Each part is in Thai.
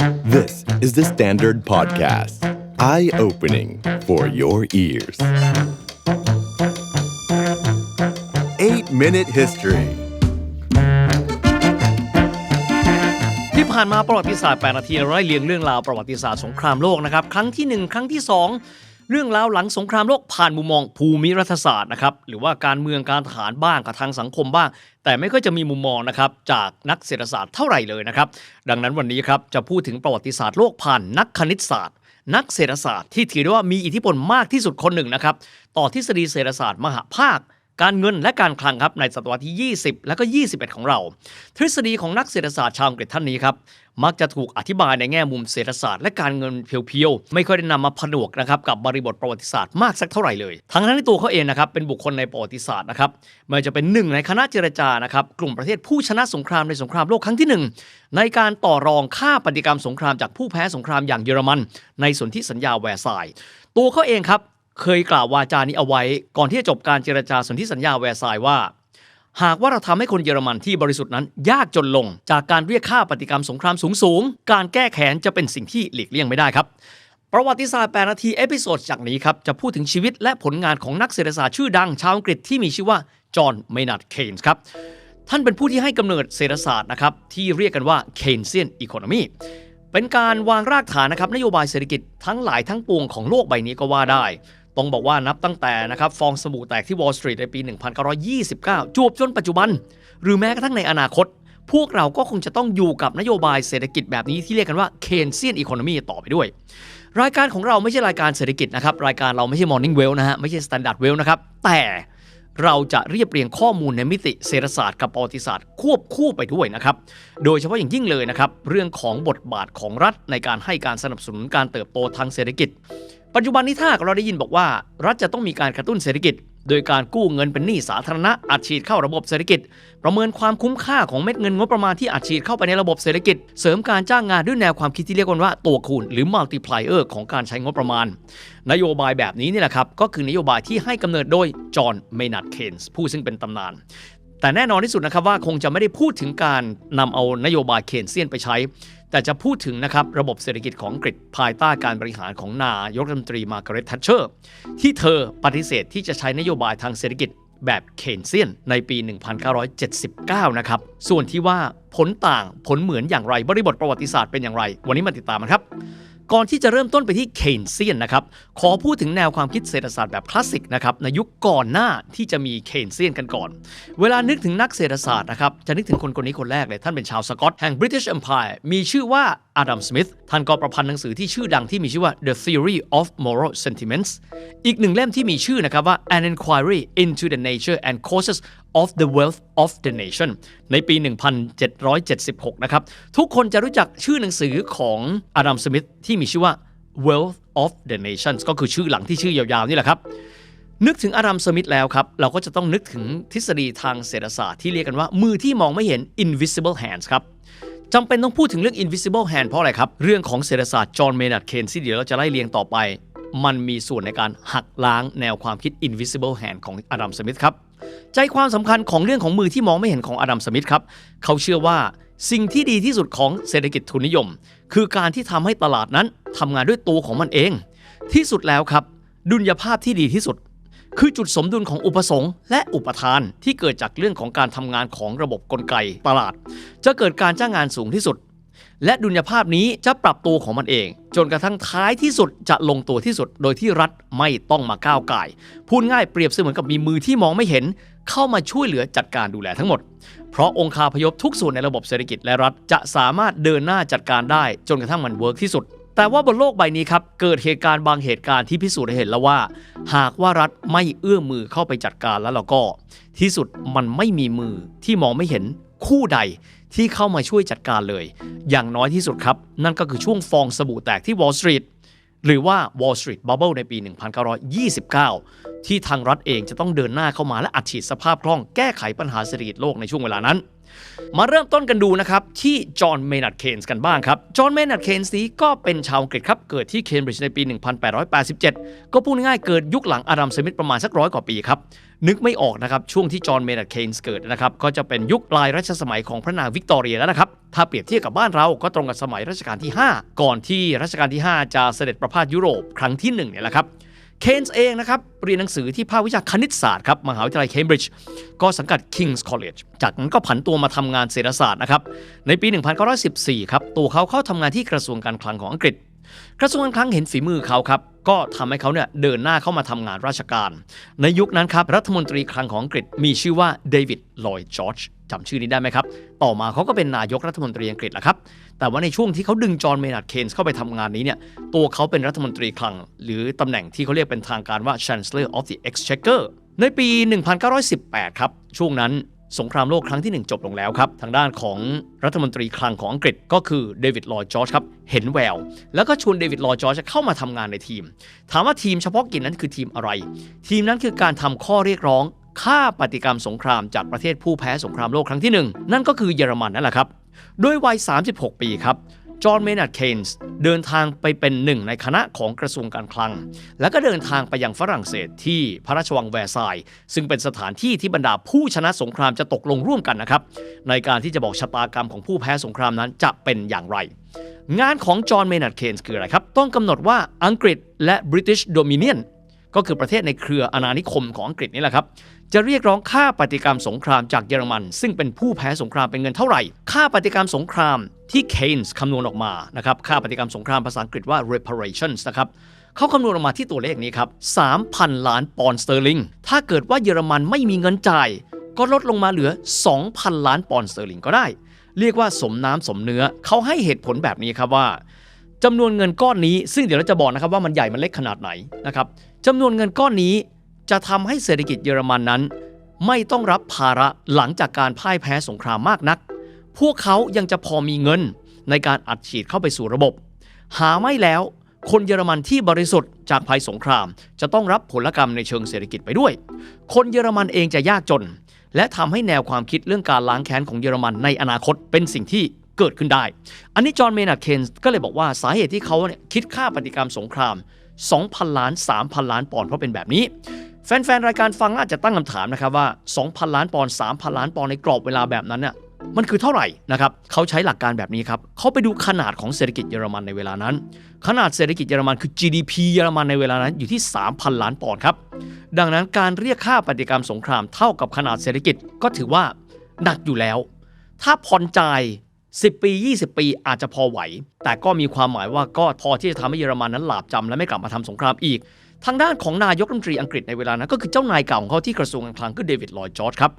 This is the Standard Podcast. Eye opening for your ears. 8 Minute History ที่ผ่านมาประวัติศาสตร์ 8 นาทีเราไล่เรียงเรื่องราวประวัติศาสตร์สงครามโลกนะครับ ครั้งที่ 1 ครั้งที่ 2 เรื่องราวหลังสงครามโลกผ่านมุมมองภูมิรัฐศาสตร์นะครับหรือว่าการเมืองการทหารบ้างกับทางสังคมบ้าง แต่ไม่ค่อยจะมีมุมมองนะครับจากนักเศรษฐศาสตร์เท่าไหร่เลยนะครับดังนั้นวันนี้ครับจะพูดถึงประวัติศาสตร์โลกผ่านนักคณิตศาสตร์ นักเศรษฐศาสตร์ที่ถือได้ว่ามีอิทธิพลมากที่สุดคนหนึ่งนะครับต่อทฤษฎีเศรษฐศาสตร์มหาภาค การเงินและการคลังครับในศตวรรษที่ 20 และก็ 21 ของเรา ทฤษฎีของนักเศรษฐศาสตร์ชาวอังกฤษท่านนี้ครับมักจะถูกอธิบายในแง่มุมเศรษฐศาสตร์และการเงินเพียวๆ ไม่ค่อยได้นำมาผนวกนะครับกับบริบทประวัติศาสตร์มากสักเท่าไหร่เลย ทั้งนั้นที่ตัวเขาเองนะครับเป็นบุคคลในประวัติศาสตร์นะครับไม่จะเป็นหนึ่งในคณะเจรจานะครับกลุ่มประเทศผู้ชนะสงครามในสงครามโลกครั้งที่หนึ่งในการต่อรองค่าปฏิกรรมสงครามจากผู้แพ้สงครามอย่างเยอรมัน ในสนธิสัญญาแวร์ซายน์ตัวเขาเองครับ เคยกล่าววาจานี้เอาไว้ ก่อนที่จะจบการเจรจาสนธิสัญญาแวร์ซายน์ว่า หากว่าเราทำให้คนเยอรมันที่บริสุทธิ์นั้น ยากจนลง จากการเรียกค่าปฏิกรรมสงครามสูงสูงการแก้แค้นจะเป็นสิ่งที่หลีกเลี่ยงไม่ได้ครับ ประวัติศาสตร์8นาทีเอพิโซดจากนี้ครับจะพูดถึงชีวิตและผลงานของนักเศรษฐศาสตร์ชื่อดังชาวอังกฤษที่มีชื่อว่าจอห์นเมนัร์ดเคนส์ครับท่านเป็นผู้ที่ให้กำเนิดเศรษฐศาสตร์นะครับที่เรียกกันว่า Keynesian Economy เป็นการวางรากฐานนะครับนโยบายเศรษฐกิจทั้งหลายทั้งปวงของโลกใบนี้ก็ว่าได้ ต้องบอกว่านับตั้งแต่นะครับฟองสบู่แตกที่ Wall Street ในปี 1929 จวบจนปัจจุบัน หรือแม้กระทั่งในอนาคต พวกเราก็คงจะต้องอยู่กับนโยบายเศรษฐกิจแบบนี้ที่เรียกกันว่า Keynesian Economy ต่อไปด้วย รายการของเราไม่ใช่รายการเศรษฐกิจนะครับ รายการเราไม่ใช่ Morning Well นะฮะไม่ใช่ Standard Well นะครับแต่เราจะเรียบเรียงข้อมูลในมิติเศรษฐศาสตร์กับประวัติศาสตร์ควบคู่ไปด้วยนะครับ โดยเฉพาะอย่างยิ่งเลยนะครับ เรื่องของบทบาทของรัฐในการให้การสนับสนุนการเติบโตทางเศรษฐกิจ ปัจจุบันนี้ถ้าเราได้ยินบอกว่า รัฐจะต้องมีการกระตุ้นเศรษฐกิจ โดยการกู้เงินเป็นหนี้สาธารณะอัดฉีดเข้าระบบเศรษฐกิจ ประเมินความคุ้มค่าของเม็ดเงินงบประมาณที่อัดฉีดเข้าไปในระบบเศรษฐกิจ เสริมการจ้างงานด้วยแนวความคิดที่เรียกกันว่าตัวคูณหรือ multiplier ของการใช้งบประมาณ นโยบายแบบนี้นี่แหละครับก็คือนโยบายที่ให้กำเนิดโดยจอห์นเมนัดเคนส์ผู้ซึ่งเป็นตำนาน แต่แน่นอนที่สุดนะครับว่าคงจะไม่ได้พูดถึงการนำเอานโยบายเคนเซียนไปใช้ แต่จะพูดถึงนะครับระบบเศรษฐกิจของอังกฤษภายใต้การบริหารของนายกรัฐมนตรีมาร์กาเร็ตทัชเชอร์ที่เธอปฏิเสธที่จะใช้นโยบายทางเศรษฐกิจแบบเคนเซียนในปี 1979 นะครับ ส่วนที่ว่าผลต่างผลเหมือนอย่างไร บริบทประวัติศาสตร์เป็นอย่างไร วันนี้มาติดตามกันครับ ก่อนที่จะเริ่มต้นไปที่เคนเซียนนะครับ ขอพูดถึงแนวความคิดเศรษฐศาสตร์แบบคลาสสิกนะครับในยุคก่อนหน้าที่จะมีเคนเซียนกันก่อน เวลานึกถึงนักเศรษฐศาสตร์นะครับจะนึกถึงคนคนนี้คนแรกเลย ท่านเป็นชาวสกอตแห่ง British Empire มีชื่อว่า อดัม สมิธ ท่านก็ประพันธ์หนังสือที่ชื่อดังที่มีชื่อว่า The Theory of Moral Sentiments อีกหนึ่งเล่มที่มีชื่อนะครับว่า An Inquiry into the Nature and Causes of the Wealth of the Nation ในปี 1776 นะครับ ทุกคนจะรู้จักชื่อหนังสือของอดัม สมิธที่มีชื่อว่า Wealth of the Nations ก็คือชื่อหลังที่ชื่อยาวๆนี่แหละครับ นึกถึงอารัม สมิธแล้วครับ เราก็จะต้องนึกถึงทฤษฎีทางเศรษฐศาสตร์ที่เรียกกันว่ามือที่มองไม่เห็น invisible hands ครับ จำเป็นต้องพูดถึงเรื่อง invisible hand เพราะอะไรครับ เรื่องของเศรษฐศาสตร์จอห์นเมนัดเคนที่เดี๋ยวเราจะไล่เรียงต่อไป มันมีส่วนในการหักล้างแนวความคิด invisible hand ของอาดัมสมิธครับ ใจความสำคัญของเรื่องของมือที่มองไม่เห็นของอาดัมสมิธครับ เขาเชื่อว่าสิ่งที่ดีที่สุดของเศรษฐกิจทุนนิยม คือการที่ทำให้ตลาดนั้นทำงานด้วยตัวของมันเอง ที่สุดแล้วครับ ดุลยภาพที่ดีที่สุด คือจุดสมดุลของอุปสงค์และอุปทานที่เกิดจากเรื่องของการทำงานของระบบกลไกตลาด จะเกิดการจ้างงานสูงที่สุด และดุลยภาพนี้จะปรับตัวของมันเอง จนกระทั่งท้ายที่สุดจะลงตัวที่สุด โดยที่รัฐไม่ต้องมาก้าวไก่พูดง่ายเปรียบเสมือนกับมีมือที่มองไม่เห็น เข้ามาช่วยเหลือจัดการดูแลทั้งหมด เพราะองค์คาพยพทุกส่วนในระบบเศรษฐกิจและรัฐจะสามารถเดินหน้าจัดการได้ จนกระทั่งมันเวิร์กที่สุด แต่ว่าบนโลกใบนี้ครับ เกิดเหตุการณ์บางเหตุการณ์ที่พิสูจน์ให้เห็นแล้วว่า หากว่ารัฐไม่เอื้อมมือเข้าไปจัดการแล้วเราก็ ที่สุดมันไม่มีมือที่มองไม่เห็นคู่ใดที่เข้ามาช่วยจัดการเลย อย่างน้อยที่สุดครับ นั่นก็คือช่วงฟองสบู่แตกที่ Wall Street หรือว่า Wall Street Bubble ในปี 1929 ที่ทางรัฐเองจะต้องเดินหน้าเข้ามาและอัดฉีดสภาพคล่องแก้ไขปัญหาเศรษฐกิจโลกในช่วงเวลานั้น มาเริ่มต้นกันดูนะครับ ที่จอห์นเมนัดเคนส์กันบ้างครับ จอห์นเมนัดเคนส์นี้ก็เป็นชาวอังกฤษครับ เกิดที่เคมบริดจ์ในปี 1887 ก็พูดง่ายเกิดยุคหลังอาดัมสมิธประมาณสักร้อยกว่าปีครับ นึกไม่ออกนะครับ ช่วงที่จอห์นเมนัดเคนส์เกิดนะครับ ก็จะเป็นยุคลายรัชสมัยของพระนางวิกตอเรียแล้วนะครับ ถ้าเปรียบเทียบกับบ้านเราก็ตรงกับสมัยรัชกาลที่ 5 ก่อนที่รัชกาลที่ 5 จะเสด็จประพาสยุโรปครั้งที่1เนี่ยแหละครับ เคนส์เองนะครับเรียนหนังสือที่ภาควิชาคณิตศาสตร์ครับมหาวิทยาลัยเคมบริดจ์ก็สังกัด King's College จากนั้นก็ผันตัวมาทำงานเศรษฐศาสตร์นะครับในปี 1914 ครับตัวเขาเข้าทำงานที่กระทรวงการคลังของอังกฤษ กระทรวงการคลังเห็นฝีมือเขาครับก็ทำให้เขาเนี่ยเดินหน้าเข้ามาทำงานราชการ ในยุคนั้นครับรัฐมนตรีคลังของอังกฤษมีชื่อว่าเดวิดลอยจอร์จ จำชื่อนี้ได้ไหมครับ ต่อมาเขาก็เป็นนายกรัฐมนตรีอังกฤษแหละครับ แต่ว่าในช่วงที่เขาดึงจอห์นเมนัดเคนส์เข้าไปทำงานนี้เนี่ย ตัวเขาเป็นรัฐมนตรีคลัง หรือตำแหน่งที่เขาเรียกเป็นทางการว่า Chancellor of the Exchequer ในปี 1918 ครับ ช่วงนั้นสงครามโลกครั้งที่ 1 จบลงแล้วครับ ทางด้านของรัฐมนตรีคลังของอังกฤษก็คือเดวิดลอยจอร์จครับ เห็นแวว แล้วก็ชวนเดวิดลอยจอร์จเข้ามาทำงานในทีม ถามว่าทีมเฉพาะกิจนั้นคือทีมอะไร ทีมนั้นคือการทำข้อเรียกร้อง ค่าปฏิกรรมสงครามจากประเทศผู้แพ้สงครามโลกครั้งที่ 1 นั่นก็คือเยอรมันนั่นแหละครับ ด้วยวัย 36 ปีครับจอห์นเมนัดเคนส์เดินทางไปเป็นหนึ่งในคณะของกระทรวงการคลัง แล้วก็เดินทางไปยังฝรั่งเศสที่พระราชวังแวร์ซายน์ซึ่งเป็นสถานที่ที่บรรดาผู้ชนะสงครามจะตกลงร่วมกันนะครับ ในการที่จะบอกชะตากรรมของผู้แพ้สงครามนั้นจะเป็นอย่างไร งานของจอห์นเมนัดเคนส์คืออะไรครับ ต้องกำหนดว่าอังกฤษและ British Dominion ก็คือประเทศในเครืออาณานิคมของอังกฤษนี่แหละครับ จะเรียกร้องค่าปฏิกรรมสงครามจากเยอรมัน ซึ่งเป็นผู้แพ้สงครามเป็นเงินเท่าไหร่ ค่าปฏิกรรมสงครามที่เคนส์คำนวณออกมานะครับค่าปฏิกรรมสงครามภาษาอังกฤษว่า reparations นะครับเขาคำนวณออกมาที่ตัวเลขนี้ครับ 3,000 ล้านปอนด์สเตอร์ลิงถ้าเกิดว่าเยอรมันไม่มีเงินจ่าย ก็ลดลงมาเหลือ 2,000 ล้านปอนด์สเตอร์ลิงก็ได้ เรียกว่าสมน้ำสมเนื้อเขาให้เหตุผลแบบนี้ครับว่าจำนวนเงินก้อนนี้ ซึ่งเดี๋ยวเราจะบอกนะครับว่ามันใหญ่มันเล็กขนาดไหนนะครับจำนวนเงินก้อนนี้ จะทำให้เศรษฐกิจเยอรมันนั้น ไม่ต้องรับภาระหลังจากการพ่ายแพ้สงครามมากนัก พวกเขายังจะพอมีเงินในการอัดฉีดเข้าไปสู่ระบบ หาไม่แล้ว คนเยอรมันที่บริสุทธิ์จากภัยสงคราม จะต้องรับผลกรรมในเชิงเศรษฐกิจไปด้วย คนเยอรมันเองจะยากจน และทำให้แนวความคิดเรื่องการล้างแค้นของเยอรมันในอนาคตเป็นสิ่งที่เกิดขึ้นได้ อันนี้จอห์นเมนัดเคนส์ก็เลยบอกว่าสาเหตุที่เขาเนี่ยคิดค่าปฏิกรรมสงคราม 2,000 ล้าน 3,000 ล้านปอนด์เพราะเป็นแบบนี้ แฟนๆ รายการฟังอาจจะตั้งคำถามนะครับว่า 2,000 ล้านปอนด์3,000 ล้านปอนด์ในกรอบเวลาแบบนั้นน่ะมันคือเท่าไหร่นะครับเขาใช้หลักการแบบนี้ครับเขาไปดูขนาดของเศรษฐกิจเยอรมันในเวลานั้น ขนาดเศรษฐกิจเยอรมันคือ GDP เยอรมันในเวลานั้นอยู่ที่ 3,000 ล้านปอนด์ครับดังนั้นการเรียกค่าปฏิกรรมสงครามเท่ากับขนาดเศรษฐกิจก็ถือว่าหนักอยู่แล้ว ถ้าผ่อนจ่าย 10 ปี 20 ปีอาจจะพอไหว แต่ก็มีความหมายว่าก็พอที่จะทำให้เยอรมันนั้นหลาบจำและไม่กลับมาทำสงครามอีก ทางด้านของนายกรัฐมนตรีอังกฤษในเวลานั้นก็คือเจ้านายเก่าของเขาที่กระทรวงการคลังคือเดวิดลอยจอร์จครับ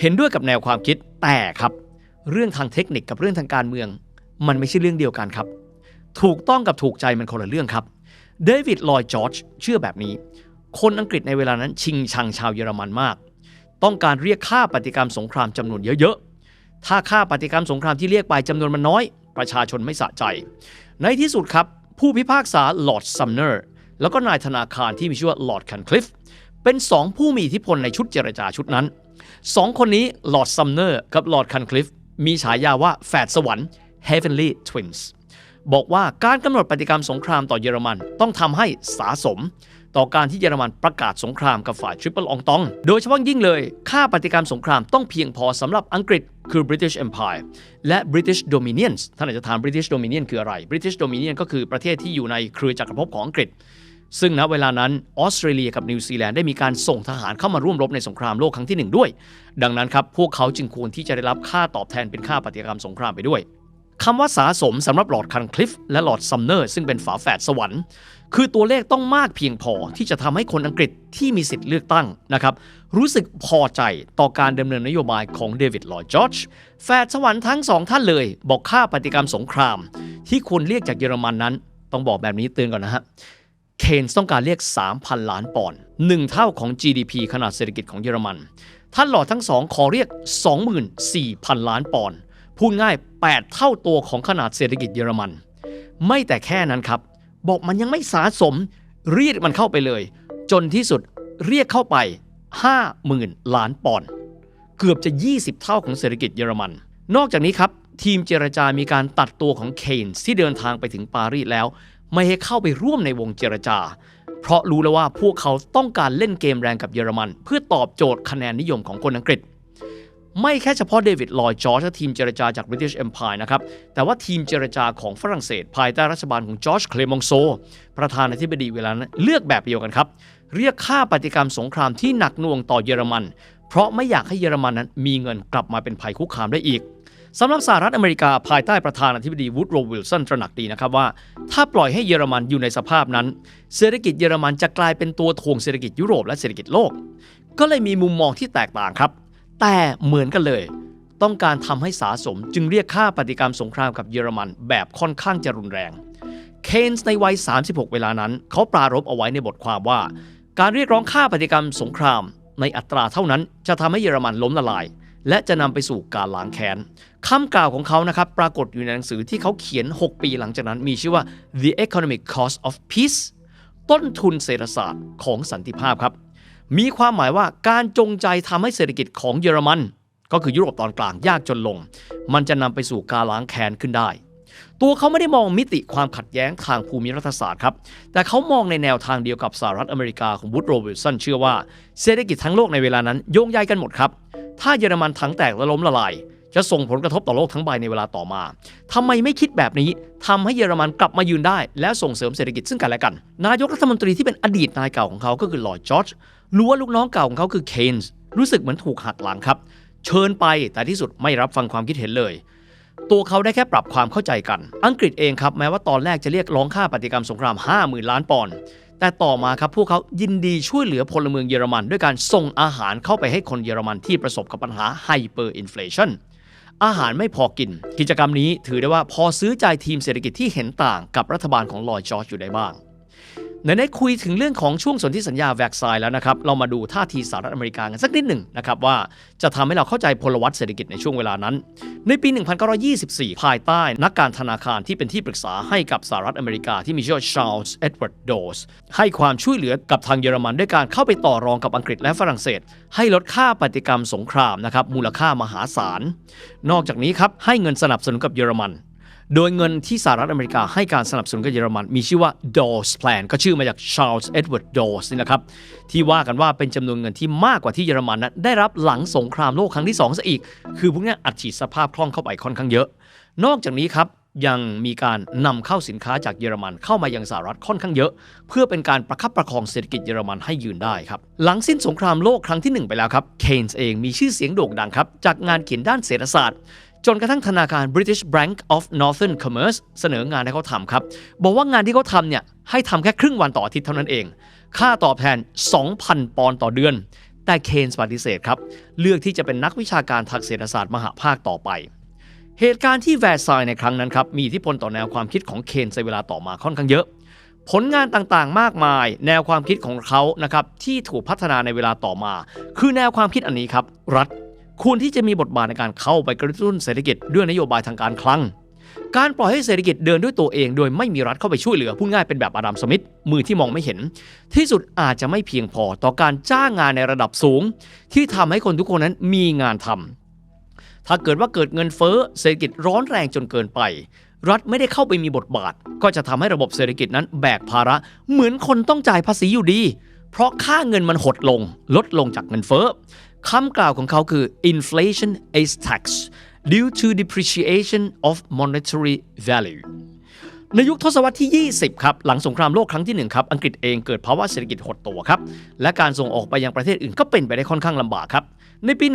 เห็นด้วยกับแนวความคิดแต่ครับ เรื่องทางเทคนิคกับเรื่องทางการเมือง มันไม่ใช่เรื่องเดียวกันครับ ถูกต้องกับถูกใจมันคนละเรื่องครับเดวิดลอยจอร์จเชื่อแบบนี้ คนอังกฤษในเวลานั้นชิงชังชาวเยอรมันมาก ต้องการเรียกค่าปฏิกรรมสงครามจำนวนเยอะๆถ้าค่าปฏิกรรมสงครามที่เรียกไปจำนวนมันน้อย ประชาชนไม่สะใจ ในที่สุดครับผู้พิพากษาลอร์ดซัมเนอร์ แล้วก็นายธนาคารที่มีชื่อว่าลอร์ดคันคลิฟเป็นสองผู้มีอิทธิพลในชุดเจรจาชุดนั้นสองคนนี้ลอร์ดซัมเนอร์กับลอร์ดคันคลิฟมีฉายาว่าแฝดสวรรค์ Heavenly Twins บอกว่าการกำหนดปฏิกรรมสงครามต่อเยอรมันต้องทำให้สาสม ต่อการที่เยอรมันประกาศสงครามกับฝ่ายทริปเปิลอองตอง โดยเฉพาะยิ่งเลย ค่าปฏิกรรมสงครามต้องเพียงพอสำหรับอังกฤษคือ British Empire และ British Dominions ท่านอาจจะถาม British Dominion คืออะไร British Dominion ก็คือประเทศที่อยู่ในเครือจักรภพของอังกฤษ ซึ่งณเวลานั้นออสเตรเลียกับนิวซีแลนด์ได้มีการส่งทหารเข้ามาร่วมรบในสงครามโลกครั้งที่หนึ่งด้วย ดังนั้นครับพวกเขาจึงควรที่จะได้รับค่าตอบแทนเป็นค่าปฏิกรรมสงครามไปด้วยคำว่าสาสมสำหรับหลอดคันคลิฟและหลอดซัมเนอร์ซึ่งเป็นฝาแฝดสวรรค์ คือตัวเลขต้องมากเพียงพอที่จะทำให้คนอังกฤษที่มีสิทธิ์เลือกตั้งนะครับรู้สึกพอใจต่อการดำเนินนโยบายของเดวิดลอร์ดจอร์จแฝดสวรรค์ทั้งสองท่านเลย บอกค่าปฏิกรรมสงคราม ที่ควรเรียกจากเยอรมันนั้น ต้องบอกแบบนี้เตือนก่อนนะฮะ เคนต้องการเรียก 3,000 ล้านปอนด์หนึ่งเท่าของ GDP ขนาดเศรษฐกิจของเยอรมัน ท่านหลอดทั้งสองขอเรียก 24,000 ล้านปอนด์พูดง่าย 8 เท่าตัวของขนาดเศรษฐกิจเยอรมัน ไม่แต่แค่นั้นครับ บอกมันยังไม่สาสม เรียกมันเข้าไปเลย จนที่สุดเรียกเข้าไป 50,000 ล้านปอนด์เกือบจะ 20 เท่าของเศรษฐกิจเยอรมัน นอกจากนี้ครับทีมเจรจามีการตัดตัวของเคนที่เดินทางไปถึงปารีสแล้ว ไม่ให้เข้าไปร่วมในวงเจรจา เพราะรู้แล้วว่าพวกเขาต้องการเล่นเกมแรงกับเยอรมัน เพื่อตอบโจทย์คะแนนนิยมของคนอังกฤษ ไม่แค่เฉพาะเดวิดลอยจอร์จและทีมเจรจาจาก British Empire นะครับ แต่ว่าทีมเจรจาของฝรั่งเศส ภายใต้รัฐบาลของจอร์จเคลมองโซ ประธานาธิบดีเวลานั้นเลือกแบบเดียวกันครับ เรียกค่าปฏิกรรมสงครามที่หนักหน่วงต่อเยอรมัน เพราะไม่อยากให้เยอรมันนั้นมีเงินกลับมาเป็นภัยคุกคามได้อีก สำหรับสหรัฐอเมริกาภายใต้ประธานาธิบดีวูดโรวิลสันตระหนักดีนะครับว่า ถ้าปล่อยให้เยอรมันอยู่ในสภาพนั้น เศรษฐกิจเยอรมันจะกลายเป็นตัวถ่วงเศรษฐกิจยุโรปและเศรษฐกิจโลก ก็เลยมีมุมมองที่แตกต่างครับ แต่เหมือนกันเลย ต้องการทำให้สาสมจึงเรียกค่าปฏิกรรมสงครามกับเยอรมันแบบค่อนข้างจะรุนแรงเคนส์ในวัย 36 เวลานั้น เขาปรารภเอาไว้ในบทความว่า การเรียกร้องค่าปฏิกรรมสงครามในอัตราเท่านั้นจะทำให้เยอรมันล้มละลาย และจะนำไปสู่การล้างแค้นคำกล่าวของเขานะครับปรากฏอยู่ในหนังสือที่เขาเขียน 6 ปีหลังจากนั้นมีชื่อว่า The Economic Cost of Peace ต้นทุนเศรษฐศาสตร์ของสันติภาพครับ มีความหมายว่าการจงใจทำให้เศรษฐกิจของเยอรมัน ก็คือยุโรปตอนกลางยากจนลง มันจะนำไปสู่การล้างแค้นขึ้นได้ ตัวเขาไม่ได้มองมิติความขัดแย้งทางภูมิรัฐศาสตร์ครับ แต่เขามองในแนวทางเดียวกับสหรัฐอเมริกาของวูดโรวิลสันเชื่อว่าเศรษฐกิจทั้งโลกในเวลานั้นโยงใยกันหมดครับ ถ้าเยอรมันทั้งแตกและล้มละลายจะส่งผลกระทบต่อโลกทั้งใบในเวลาต่อมาทำไมไม่คิดแบบนี้ทำให้เยอรมันกลับมายืนได้ และส่งเสริมเศรษฐกิจซึ่งกันและกัน นายกรัฐมนตรีที่เป็นอดีตนายเก่าของเขาก็คือลอยจอร์จรู้ว่าลูกน้องเก่าของเขาคือเคนส์รู้สึกเหมือนถูกหักหลังครับ เชิญไปแต่ที่สุดไม่รับฟังความคิดเห็นเลย ตัวเขาได้แค่ปรับความเข้าใจกัน อังกฤษเองครับแม้ว่าตอนแรกจะเรียกร้องค่าปฏิกรรมสงคราม 50,000 ล้านปอนด์ แต่ต่อมาครับพวกเขายินดีช่วยเหลือพลเมืองเยอรมัน ด้วยการส่งอาหารเข้าไปให้คนเยอรมันที่ประสบกับปัญหาไฮเปอร์อินฟลชันอาหารไม่พอกิน กิจกรรมนี้ถือได้ว่าพอซื้อใจทีมเศรษฐกิจที่เห็นต่างกับรัฐบาลของลอยจอร์จอยู่ได้บ้าง ในได้คุยถึงเรื่องของช่วงสนธิสัญญาแวร์ไซน์แล้วนะครับ เรามาดูท่าทีสหรัฐอเมริกากันสักนิดหนึ่งนะครับว่าจะทำให้เราเข้าใจพลวัตเศรษฐกิจในช่วงเวลานั้น ในปี 1924 ภายใต้นักการธนาคารที่เป็นที่ปรึกษาให้กับสหรัฐอเมริกาที่มีชื่อชาร์ลส์เอ็ดเวิร์ดโดสให้ความช่วยเหลือกับทางเยอรมันด้วยการเข้าไปต่อรองกับอังกฤษและฝรั่งเศส ให้ลดค่าปฏิกรรมสงครามนะครับมูลค่ามหาศาล นอกจากนี้ครับให้เงินสนับสนุนกับเยอรมัน โดยเงินที่สหรัฐอเมริกาให้การสนับสนุนกับเยอรมันมีชื่อว่า Dawes Plan ก็ชื่อมาจาก Charles Edward Dawes นี่นะครับ ที่ว่ากันว่าเป็นจำนวนเงินที่มากกว่าที่เยอรมันนั้นได้รับหลังสงครามโลกครั้งที่ 2ซะอีก คือพวกนี้อัดฉีดสภาพคล่องเข้าไปค่อนข้างเยอะ นอกจากนี้ครับยังมีการนำเข้าสินค้าจากเยอรมันเข้ามายังสหรัฐค่อนข้างเยอะ เพื่อเป็นการประคับประคองเศรษฐกิจเยอรมันให้ยืนได้ครับ หลังสิ้นสงครามโลกครั้งที่หนึ่งไปแล้วครับเคนส์เองมีชื่อเสียงโด่งดังครับ จากงานเขียนด้านเศรษฐศาสตร์ จนกระทั่งธนาคาร British Bank of Northern Commerce เสนองานให้เขาทำครับ บอกว่างานที่เขาทำเนี่ยให้ทำแค่ครึ่งวันต่ออาทิตย์เท่านั้นเอง ค่าตอบแทน 2,000 ปอนด์ต่อเดือน แต่เคนส์ปฏิเสธครับ เลือกที่จะเป็นนักวิชาการทางเศรษฐศาสตร์มหาภาคต่อไป เหตุการณ์ที่แวร์ซายน์ในครั้งนั้นครับมีอิทธิพลต่อแนวความคิดของเคนส์ในเวลาต่อมาค่อนข้างเยอะผลงานต่างๆ มากมาย แนวความคิดของเขานะครับที่ถูกพัฒนาในเวลาต่อมา คือแนวความคิดอันนี้ครับ รัฐ ควรที่จะมีบทบาทในการเข้าไปกระตุ้นเศรษฐกิจด้วยนโยบายทางการคลัง การปล่อยให้เศรษฐกิจเดินด้วยตัวเอง โดยไม่มีรัฐเข้าไปช่วยเหลือ พูดง่ายเป็นแบบอดัมสมิธมือที่มองไม่เห็น ที่สุดอาจจะไม่เพียงพอต่อการจ้างงานในระดับสูง ที่ทำให้คนทุกคนนั้นมีงานทำถ้าเกิดว่าเกิดเงินเฟ้อเศรษฐกิจร้อนแรงจนเกินไป รัฐไม่ได้เข้าไปมีบทบาท ก็จะทำให้ระบบเศรษฐกิจนั้นแบกภาระเหมือนคนต้องจ่ายภาษีอยู่ดี เพราะค่าเงินมันหดลง ลดลงจากเงินเฟ้อ คำกล่าวของเขาคือ inflation is tax due to depreciation of monetary value ในยุคทศวรรษที่ 20 ครับ หลังสงครามโลกครั้งที่ 1 ครับ อังกฤษเองเกิดภาวะเศรษฐกิจหดตัวครับ และการส่งออกไปยังประเทศอื่นก็เป็นไปได้ค่อนข้างลำบากครับ ในปี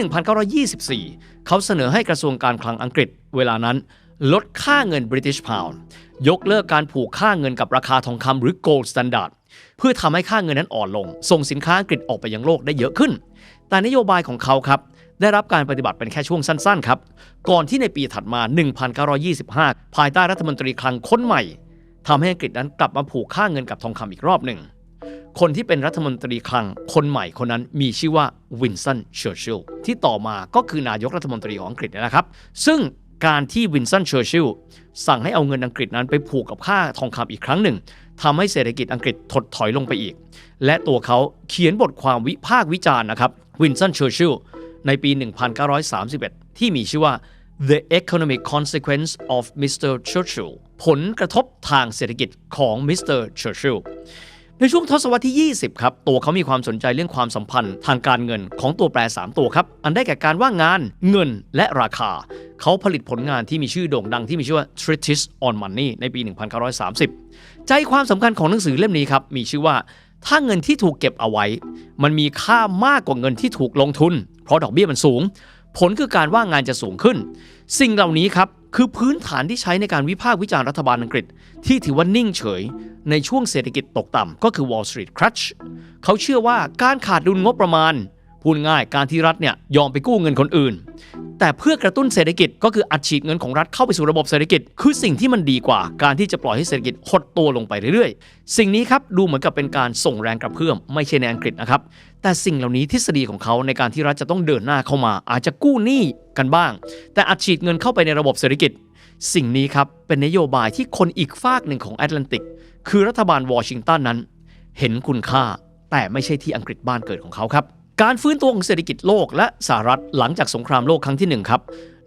1924 เขาเสนอให้กระทรวงการคลังอังกฤษ เวลานั้น ลดค่าเงิน British Pound ยกเลิกการผูกค่าเงินกับราคาทองคำหรือ Gold Standard เพื่อทำให้ค่าเงินนั้นอ่อนลง ส่งสินค้าอังกฤษออกไปยังโลกได้เยอะขึ้น แต่นโยบายของเขาครับได้รับการปฏิบัติเป็นแค่ช่วงสั้นๆครับก่อนที่ในปีถัดมา 1925 ภายใต้รัฐมนตรีคลังคนใหม่ทำให้อังกฤษนั้นกลับมาผูกค่าเงินกับทองคำอีกรอบหนึ่ง คนที่เป็นรัฐมนตรีคลังคนใหม่คนนั้นมีชื่อว่าวินสันเชอร์ชิลที่ต่อมาก็คือนายกรัฐมนตรีของอังกฤษนะครับ ซึ่งการที่วินสันเชอร์ชิลสั่งให้เอาเงินอังกฤษนั้นไปผูกกับค่าทองคำอีกครั้งหนึ่งทำให้เศรษฐกิจอังกฤษถดถอยลงไปอีก และตัวเขาเขียนบทความวิพากษ์วิจารณ์นะครับ วินสันเชอร์ชิลในปี 1931 ที่มีชื่อว่า The Economic Consequence of Mr. Churchill ผลกระทบทางเศรษฐกิจของมิสเตอร์เชอร์ชิลในช่วงทศวรรษที่ 20 ครับ ตัวเขามีความสนใจเรื่องความสัมพันธ์ทางการเงินของตัวแปร 3 ตัวครับ อันได้แก่การว่างงาน เงินและราคา เขาผลิตผลงานที่มีชื่อโด่งดังที่มีชื่อว่า Treatise on Money ในปี 1930 ใจความสำคัญของหนังสือเล่มนี้ครับ มีชื่อว่า ถ้าเงินที่ถูกเก็บเอาไว้ มันมีค่ามากกว่าเงินที่ถูกลงทุน เพราะดอกเบี้ยมันสูง ผลคือการว่างงานจะสูงขึ้น สิ่งเหล่านี้ครับคือพื้นฐานที่ใช้ในการวิพากษ์วิจารณ์รัฐบาลอังกฤษ ที่ถือว่านิ่งเฉย ในช่วงเศรษฐกิจตกต่ำก็คือ Wall Street Crutch เขาเชื่อว่าการขาดดุลงบประมาณ พูดง่ายการที่รัฐเนี่ยยอมไปกู้เงินคนอื่น แต่เพื่อกระตุ้นเศรษฐกิจก็คืออัดฉีดเงินของรัฐเข้าไปสู่ระบบเศรษฐกิจ คือสิ่งที่มันดีกว่า การที่จะปล่อยให้เศรษฐกิจหดตัวลงไปเรื่อยๆ สิ่งนี้ครับดูเหมือนกับเป็นการส่งแรงกระเพื่อมไม่ใช่ในอังกฤษนะครับแต่สิ่งเหล่านี้ทฤษฎีของเขาในการที่รัฐจะต้องเดินหน้าเข้ามา อาจจะกู้หนี้กันบ้าง แต่อัดฉีดเงินเข้าไปในระบบเศรษฐกิจ สิ่งนี้ครับเป็นนโยบายที่คนอีกฝากหนึ่งของแอตแลนติก คือรัฐบาลวอชิงตันนั้น เห็นคุณค่าแต่ไม่ใช่ที่อังกฤษบ้านเกิดของเขาครับ การฟื้นตัวของเศรษฐกิจโลกและสหรัฐหลังจากสงครามโลกครั้งที่หนึ่งครับ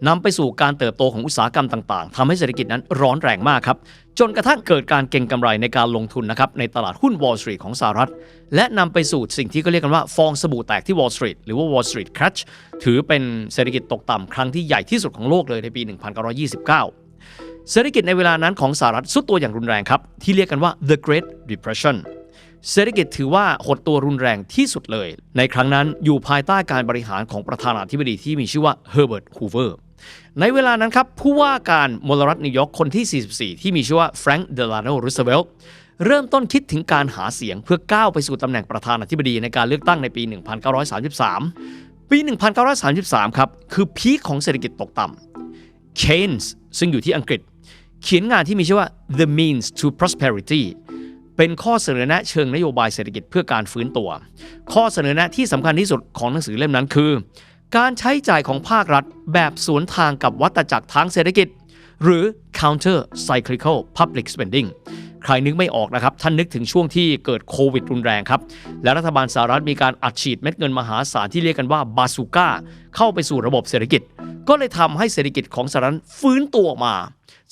นำไปสู่การเติบโตของอุตสาหกรรมต่าง ๆทำให้เศรษฐกิจนั้นร้อนแรงมากครับ จนกระทั่งเกิดการเก็งกำไรในการลงทุนนะครับในตลาดหุ้น Wall Street ของสหรัฐ และนำไปสู่สิ่งที่ก็เรียกกันว่า ฟองสบู่แตกที่ Wall Street หรือว่า Wall Street Crash ถือเป็นเศรษฐกิจตกต่ำครั้งที่ใหญ่ที่สุดของโลกเลยในปี 1929 เศรษฐกิจในเวลานั้นของสหรัฐสุดตัวอย่างรุนแรงครับที่เรียกกันว่า the Great Depression เศรษฐกิจถือว่าหดตัวรุนแรงที่สุดเลย ในครั้งนั้นอยู่ภายใต้การบริหารของประธานาธิบดีที่มีชื่อว่า Herbert Hoover ในเวลานั้นครับ ผู้ว่าการมลรัฐนิวยอร์กคนที่ 44 ที่มีชื่อว่า Frank Delano Roosevelt เริ่มต้นคิดถึงการหาเสียงเพื่อก้าวไปสู่ตำแหน่งประธานาธิบดีในการเลือกตั้งในปี 1933 ปี 1933 ครับ คือพีคของเศรษฐกิจตกต่ำ Keynes ซึ่งอยู่ที่อังกฤษ เขียนงานที่มีชื่อว่า The Means to Prosperity เป็นข้อเสนอแนะเชิงนโยบายเศรษฐกิจเพื่อการฟื้นตัว ข้อเสนอแนะที่สำคัญที่สุดของหนังสือเล่มนั้นคือ การใช้จ่ายของภาครัฐแบบสวนทางกับวัตจักรทางเศรษฐกิจ หรือ counter cyclical public spending ใครนึกไม่ออกนะครับ ท่านนึกถึงช่วงที่เกิดโควิดรุนแรงครับ และรัฐบาลสหรัฐมีการอัดฉีดเม็ดเงินมหาศาลที่เรียกกันว่าบาซูก้าเข้าไปสู่ระบบเศรษฐกิจ ก็เลยทำให้เศรษฐกิจของสหรัฐฟื้นตัวออกมา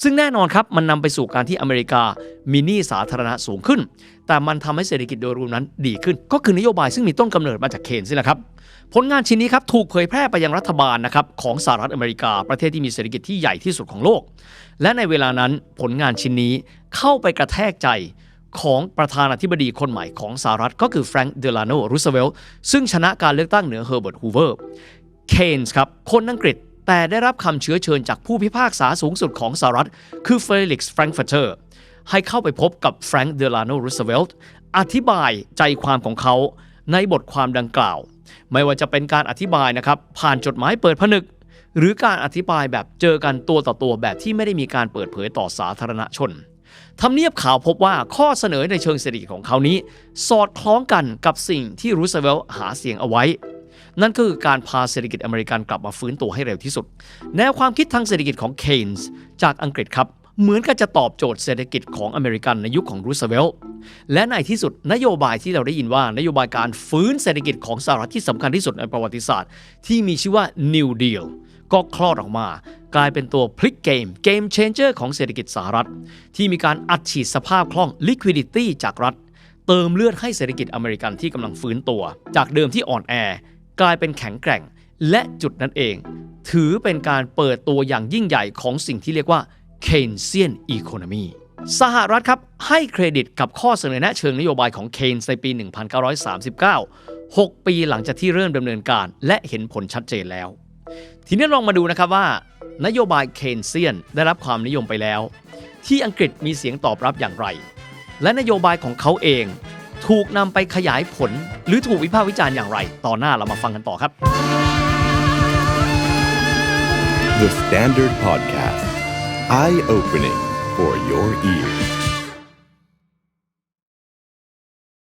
ซึ่งแน่นอนครับมันนำไปสู่การที่อเมริกามีหนี้สาธารณะสูงขึ้น แต่มันทำให้เศรษฐกิจโดยรวมนั้นดีขึ้น ก็คือนโยบายซึ่งมีต้นกำเนิดมาจากเคนส์นี่แหละครับผลงานชิ้นนี้ครับถูกเผยแพร่ไปยังรัฐบาลนะครับของสหรัฐอเมริกา ประเทศที่มีเศรษฐกิจที่ใหญ่ที่สุดของโลก และในเวลานั้นผลงานชิ้นนี้เข้าไปกระแทกใจของประธานาธิบดีคนใหม่ของสหรัฐก็คือแฟรงค์เดลาโนรูสเวลต์ซึ่งชนะการเลือกตั้งเหนือเฮอร์เบิร์ตฮูเวอร์เคนส์ครับคนอังกฤษ แต่ได้รับคำเชื้อเชิญจากผู้พิพากษาสูงสุดของสหรัฐ คือเฟลิกซ์แฟรงก์ฟเตอร์ให้เข้าไปพบกับแฟรงค์เดลาโนรูสเวลต์อธิบายใจความของเขาในบทความดังกล่าว ไม่ว่าจะเป็นการอธิบายนะครับ ผ่านจดหมายเปิดผนึก หรือการอธิบายแบบเจอกันตัวต่อตัวแบบที่ไม่ได้มีการเปิดเผยต่อสาธารณชนทำเนียบข่าวพบว่าข้อเสนอในเชิงเศรษฐกิจของเขานี้ สอดคล้องกันกับสิ่งที่รูสเวลต์หาเสียงเอาไว้ นั่นก็คือการพาเศรษฐกิจอเมริกันกลับมาฟื้นตัวให้เร็วที่สุด แนวความคิดทางเศรษฐกิจของเคนส์จากอังกฤษครับ เหมือนกับจะตอบโจทย์เศรษฐกิจของอเมริกันในยุคของรูสเวลต์และในที่สุดนโยบายที่เราได้ยินว่านโยบายการฟื้นเศรษฐกิจของสหรัฐที่สำคัญที่สุดในประวัติศาสตร์ ที่มีชื่อว่า New Deal ก็คลอดออกมา กลายเป็นตัวพลิกเกม เกม changer ของเศรษฐกิจสหรัฐ ที่มีการอัดฉีดสภาพคล่อง liquidity จากรัฐ เติมเลือดให้เศรษฐกิจอเมริกันที่กำลังฟื้นตัว จากเดิมที่อ่อนแอ กลายเป็นแข็งแกร่ง และจุดนั้นเอง ถือเป็นการเปิดตัวอย่างยิ่งใหญ่ของสิ่งที่เรียกว่า Keynesian Economy สหรัฐครับ ให้เครดิตกับข้อเสนอแนะเชิงนโยบายของเคนในปี 1939 6 ปีหลังจากที่เริ่มดำเนินการและเห็นผลชัดเจนแล้ว ทีนี้ลองมาดูนะครับว่า นโยบายเคนเซียนได้รับความนิยมไปแล้ว ที่อังกฤษมีเสียงตอบรับอย่างไร และนโยบายของเขาเอง ถูกนำไปขยายผล หรือถูกวิพากษ์วิจารณ์อย่างไร ตอนหน้าเรามาฟังกันต่อครับ The Standard Podcast. Eye opening for your ears.